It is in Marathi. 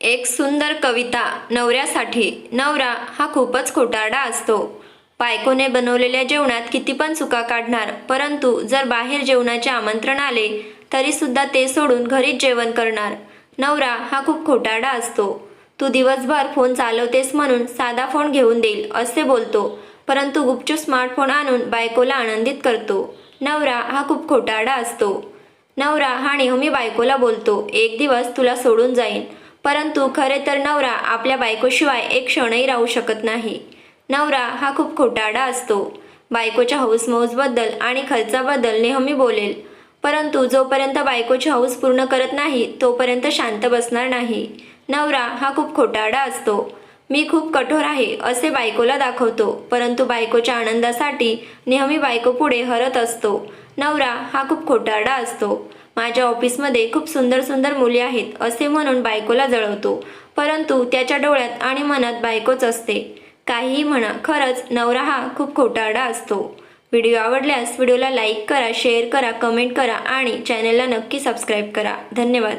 एक सुंदर कविता नवऱ्यासाठी. नवरा हा खूपच खोटारडा असतो. बायकोने बनवलेल्या जेवणात किती पण चुका काढणार परंतु जर बाहेर जेवणाचे आमंत्रण आले तरीसुद्धा ते सोडून घरीच जेवण करणार. नवरा हा खूप खोटारडा असतो. तू दिवसभर फोन चालवतेस म्हणून साधा फोन घेऊन देईल असे बोलतो परंतु गुपचूप स्मार्टफोन आणून बायकोला आनंदित करतो. नवरा हा खूप खोटारडा असतो. नवरा हा नेहमी बायकोला बोलतो एक दिवस तुला सोडून जाईन. परंतु खरे तर नवरा आपल्या बायकोशिवाय एक क्षणही राहू शकत नाही. नवरा हा खूप खोटाडा असतो. बायकोच्या हौसमौजबद्दल आणि खर्चाबद्दल नेहमी बोलेल. परंतु जोपर्यंत बायकोची हौस पूर्ण करत नाही तोपर्यंत शांत बसणार नाही. नवरा हा खूप खोटाडा असतो. मी खूप कठोर आहे असे बायकोला दाखवतो. परंतु बायकोच्या आनंदासाठी नेहमी बायको पुढे हरत असतो. नवरा हा खूप खोटारडा असतो. माझ्या ऑफिसमध्ये खूप सुंदर सुंदर मुली आहेत असे म्हणून बायकोला जळवतो. परंतु त्याच्या डोळ्यात आणि मनात बायकोच असते. काहीही म्हणा खरंच नवरा हा खूप खोटारडा असतो. व्हिडिओ आवडल्यास व्हिडिओला लाईक करा शेअर करा कमेंट करा आणि चॅनलला नक्की सबस्क्राईब करा. धन्यवाद.